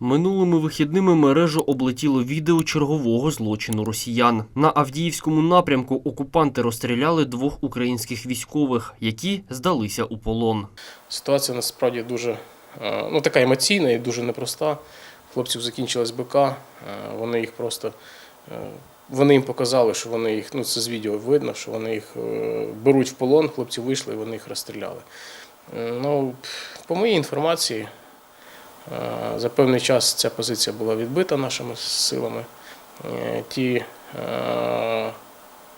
Минулими вихідними мережу облетіло відео чергового злочину росіян. На Авдіївському напрямку окупанти розстріляли двох українських військових, які здалися у полон. Ситуація насправді дуже е, ну, така емоційна і дуже непроста. Хлопців закінчилась БК, е, вони їх просто е, вони їм показали, що вони їх, ну це з відео видно, що вони їх беруть в полон, хлопці вийшли і вони їх розстріляли. Ну, по моїй інформації, за певний час ця позиція була відбита нашими силами. Е, Ті е,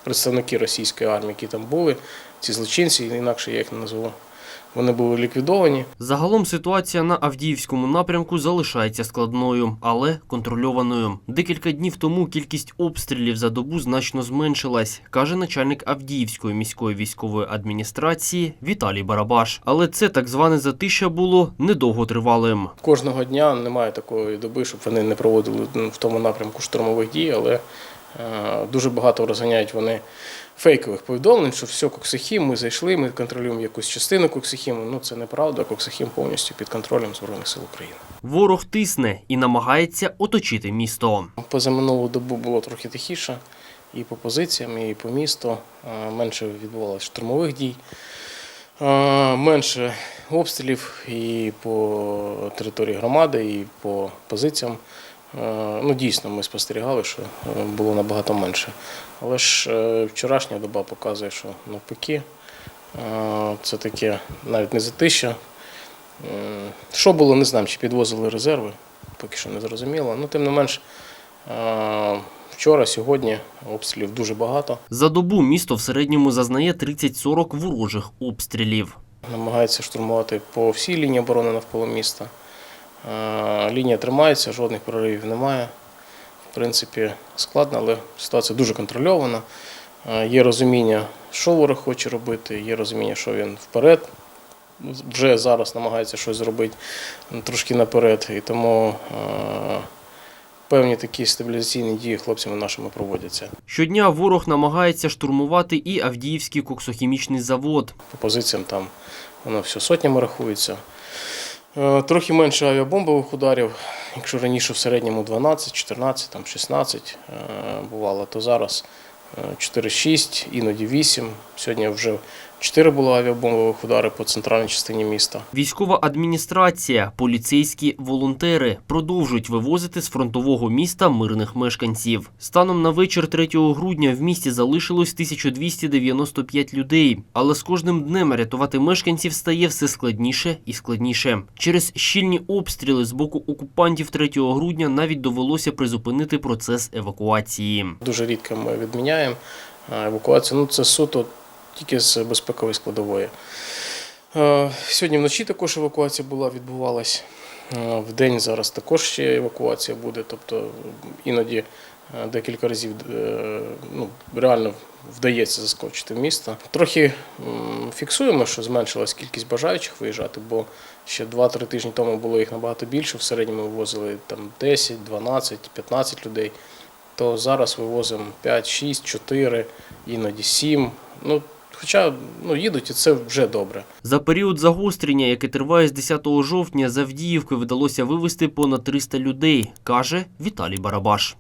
представники російської армії, які там були, ці злочинці, інакше я їх не назву, вони були ліквідовані. Загалом ситуація на Авдіївському напрямку залишається складною, але контрольованою. Декілька днів тому кількість обстрілів за добу значно зменшилась, каже начальник Авдіївської міської військової адміністрації Віталій Барабаш. Але це так зване затища було недовготривалим. Кожного дня немає такої доби, щоб вони не проводили ну, в тому напрямку штурмових дій, але дуже багато розганяють вони фейкових повідомлень, що все, Коксихім, ми зайшли, ми контролюємо якусь частину Коксихіму. Ну це неправда. Коксихім повністю під контролем Збройних сил України. Ворог тисне і намагається оточити місто. Позаминулу добу було трохи тихіше і по позиціям, і по місту. Е, Менше відбувалося штурмових дій, е, менше обстрілів і по території громади, і по позиціям. Е, Ну, дійсно, ми спостерігали, що е, було набагато менше. Але ж е, вчорашня доба показує, що навпаки, це таке навіть не затища. Що було, не знаю, чи підвозили резерви, поки що не зрозуміло. Ну, тим не менш, вчора, сьогодні обстрілів дуже багато. За добу місто в середньому зазнає 30-40 ворожих обстрілів. Намагаються штурмувати по всій лінії оборони навколо міста. Е, Лінія тримається, жодних проривів немає. В принципі, складно, але ситуація дуже контрольована. Е, Є розуміння, що ворог хоче робити, є розуміння, що він вперед. Вже зараз намагається щось зробити трошки наперед. І тому е, певні такі стабілізаційні дії хлопцями нашими проводяться. Щодня ворог намагається штурмувати і Авдіївський коксохімічний завод. По позиціям там воно все сотнями рахується. Е, Трохи менше авіабомбових ударів. Якщо раніше в середньому 12, 14, там 16 е, бувало, то зараз е, 4-6, іноді 8. Сьогодні вже 4 було авіабомбових удари по центральній частині міста. Військова адміністрація, поліцейські волонтери продовжують вивозити з фронтового міста мирних мешканців. Станом на вечір 3 грудня в місті залишилось 1295 людей, але з кожним днем рятувати мешканців стає все складніше і складніше. Через щільні обстріли з боку окупантів 3 грудня навіть довелося призупинити процес евакуації. Дуже рідко ми відміняємо евакуацію. Ну, це суто тільки з безпекової складової. Е, Сьогодні вночі також евакуація була, відбувалась. Е, В день зараз також ще евакуація буде. Тобто іноді е, декілька разів ну, реально вдається заскочити в місто. Трохи фіксуємо, що зменшилась кількість бажаючих виїжджати, бо ще 2-3 тижні тому було їх набагато більше. В середньому вивозили там 10, 12, 15 людей то зараз вивозимо 5, 6, 4, іноді 7. Ну, хоча ну, їдуть, і це вже добре. За період загострення, яке триває з 10 жовтня, з Авдіївки вдалося вивезти понад 300 людей, каже Віталій Барабаш.